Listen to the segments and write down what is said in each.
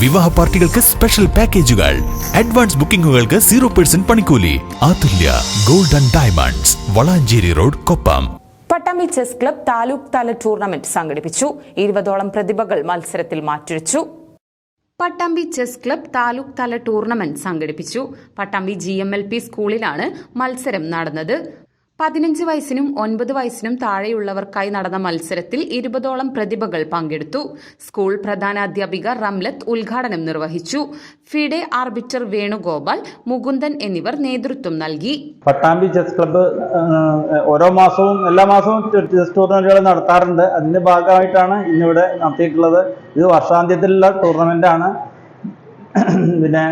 വിവാഹ പാർട്ടികൾക്ക് സ്പെഷ്യൽ പാക്കേജുകൾ അഡ്വാൻസ് ബുക്കിംഗുകൾക്ക് സീറോ പെർസെന്റ് പണിക്കൂലി. Athulya golden and diamonds Valanchery road Koppam. Pattambi chess club taluk തല ടൂർണമെന്റ് സംഘടിപ്പിച്ചു. ഇരുപതോളം പ്രതിഭകൾ മത്സരത്തിൽ മാറ്റുരച്ചു. പട്ടാമ്പി ചെസ് ക്ലബ് താലൂക്ക് തല ടൂർണമെന്റ് സംഘടിപ്പിച്ചു. Pattambi G M L P സ്കൂളിലാണ് മത്സരം നടന്നത്. പതിനഞ്ച് വയസ്സിനും ഒൻപത് വയസ്സിനും താഴെയുള്ളവർക്കായി നടന്ന മത്സരത്തിൽ ഇരുപതോളം പ്രതിഭകൾ പങ്കെടുത്തു. സ്കൂൾ പ്രധാനാധ്യാപിക റംലത്ത് ഉദ്ഘാടനം നിർവഹിച്ചു. ഫിഡെ ആർബിറ്റർ വേണുഗോപാൽ മുകുന്ദൻ എന്നിവർ നേതൃത്വം നൽകി. പട്ടാമ്പി ചെസ് ക്ലബ്ബ് ഓരോ മാസവും എല്ലാ മാസവും ചെസ് ടൂർണമെന്റുകൾ നടത്താറുണ്ട്. അതിന്റെ ഭാഗമായിട്ടാണ് ഇന്നിവിടെ നടത്തിയിട്ടുള്ളത്. ഇത് വർഷാന്ത്യത്തിലുള്ള ടൂർണമെന്റ് ആണ് പിന്നെ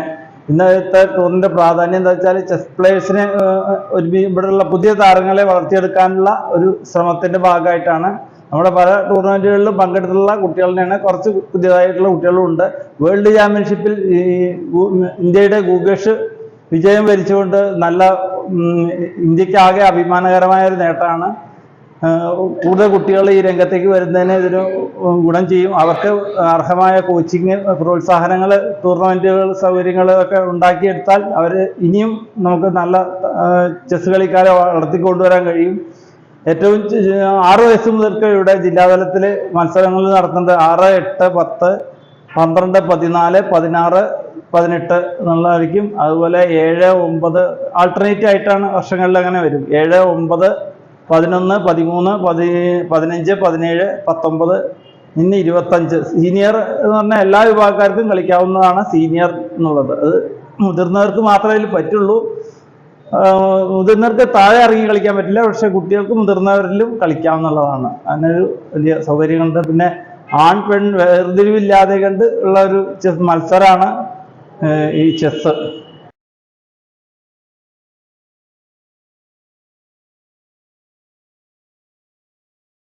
ഇന്നത്തെ ടൂറിന്റെ പ്രാധാന്യം എന്താ വെച്ചാൽ ചെസ് പ്ലേയേഴ്സിനെ ഒരു ഇവിടെയുള്ള പുതിയ താരങ്ങളെ വളർത്തിയെടുക്കാനുള്ള ഒരു ശ്രമത്തിന്റെ ഭാഗമായിട്ടാണ് നമ്മുടെ പല ടൂർണമെന്റുകളിലും പങ്കെടുത്തിട്ടുള്ള കുട്ടികളുടെയാണ് കുറച്ച് പുതിയതായിട്ടുള്ള കുട്ടികളും ഉണ്ട്. വേൾഡ് ചാമ്പ്യൻഷിപ്പിൽ ഈ ഇന്ത്യയുടെ ഗൂഗേഷ് വിജയം വരിച്ചുകൊണ്ട് നല്ല ഇന്ത്യക്കാകെ അഭിമാനകരമായ ഒരു നേട്ടമാണ്. കൂടുതൽ കുട്ടികൾ ഈ രംഗത്തേക്ക് വരുന്നതിന് ഇതൊരു ഗുണം ചെയ്യും. അവർക്ക് അർഹമായ കോച്ചിങ് പ്രോത്സാഹനങ്ങൾ ടൂർണമെന്റുകൾ സൗകര്യങ്ങൾ ഒക്കെ ഉണ്ടാക്കിയെടുത്താൽ അവർ ഇനിയും നമുക്ക് നല്ല ചെസ് കളിക്കാരെ വളർത്തിക്കൊണ്ടുവരാൻ കഴിയും. ഏറ്റവും ആറ് വയസ്സ് മുതൽക്ക് ഇവിടെ ജില്ലാതലത്തിൽ മത്സരങ്ങൾ നടത്തുന്നുണ്ട് ആറ് എട്ട് പത്ത് പന്ത്രണ്ട് പതിനാല് പതിനാറ് പതിനെട്ട് എന്നുള്ളതായിരിക്കും. അതുപോലെ ഏഴ് ഒമ്പത് ആൾട്ടർനേറ്റ് ആയിട്ടാണ് വർഷങ്ങളിൽ അങ്ങനെ വരും. ഏഴ് ഒമ്പത് പതിനൊന്ന് പതിമൂന്ന് പതി പതിനഞ്ച് പതിനേഴ് പത്തൊമ്പത് ഇനി ഇരുപത്തഞ്ച്. സീനിയർ എന്ന് പറഞ്ഞാൽ എല്ലാ വിഭാഗക്കാർക്കും കളിക്കാവുന്നതാണ് സീനിയർ എന്നുള്ളത്. അത് മുതിർന്നവർക്ക് മാത്രമേ ഇതിൽ പറ്റുള്ളൂ. മുതിർന്നവർക്ക് താഴെ ഇറങ്ങി കളിക്കാൻ പറ്റില്ല. പക്ഷെ കുട്ടികൾക്ക് മുതിർന്നവരിലും കളിക്കാവുന്നതാണ് അങ്ങനൊരു വലിയ സൗകര്യമുണ്ട് പിന്നെ ആൺ പെൺ വേർതിരിവില്ലാതെ കണ്ട് ഉള്ള ഒരു ചെസ് മത്സരമാണ് ഈ ചെസ്